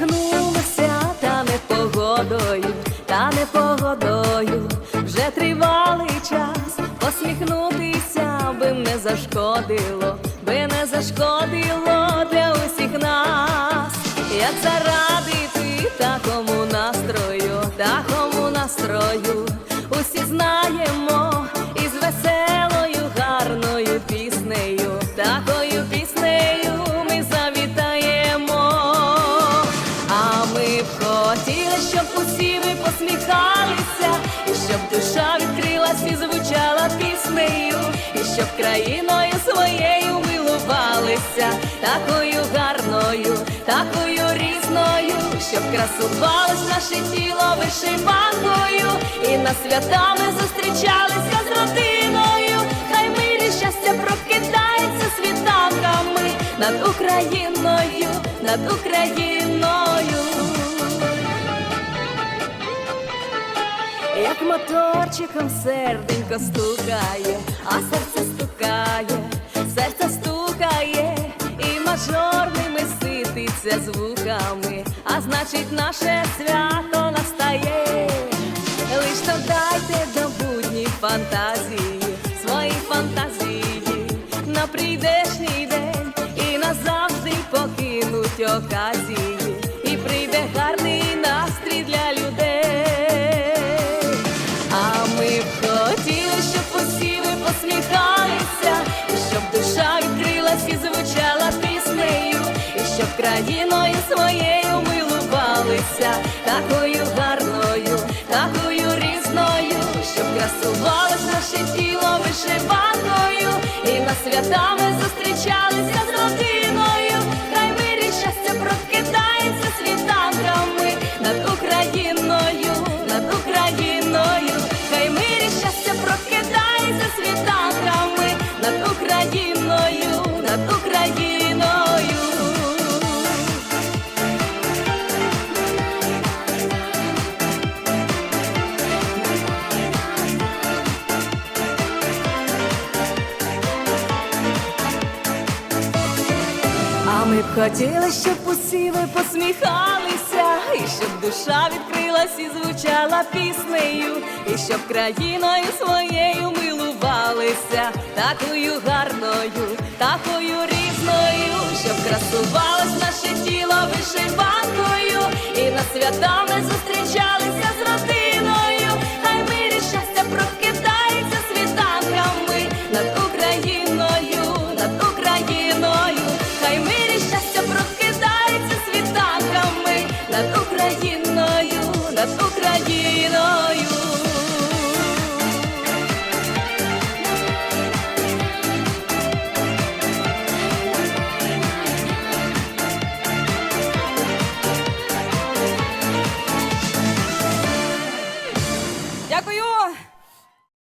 Затягнулося та непогодою, та непогодою, вже тривалий час, посміхнутися би не зашкодило, би не зашкодило для усіх нас, як зарадити такому настрою, такому настрою, усі знаємо щоб душа відкрилась і звучала піснею, і щоб країною своєю милувалися, такою гарною, такою різною, щоб красувалось наше тіло вишиванкою, і на свята ми зустрічалися з родиною, хай мирі щастя прокидається світанками над Україною, над Україною. Як моторчиком серденько стукає, а серце стукає, серце стукає, і мажорними сититься звуками, а значить наше свято настає. Лиш то дайте до будній фантазії, свої фантазії. На прийдешній день і назавжди покинуть оказії, щоб країною своєю милувалися, такою гарною, такою різною, щоб красувалось наше тіло вишиванкою, і на свята ми зустрічалися з родиною, хай мирі щастя прокидається світанками над Україною, над Україною, хай мирі щастя прокидається світанками над Україною, над Україною. Ми б хотіли, щоб усі ви посміхалися, і щоб душа відкрилась і звучала піснею, і щоб країною своєю милувалися, такою гарною, такою різною, щоб красувалось наше тіло вишиванкою,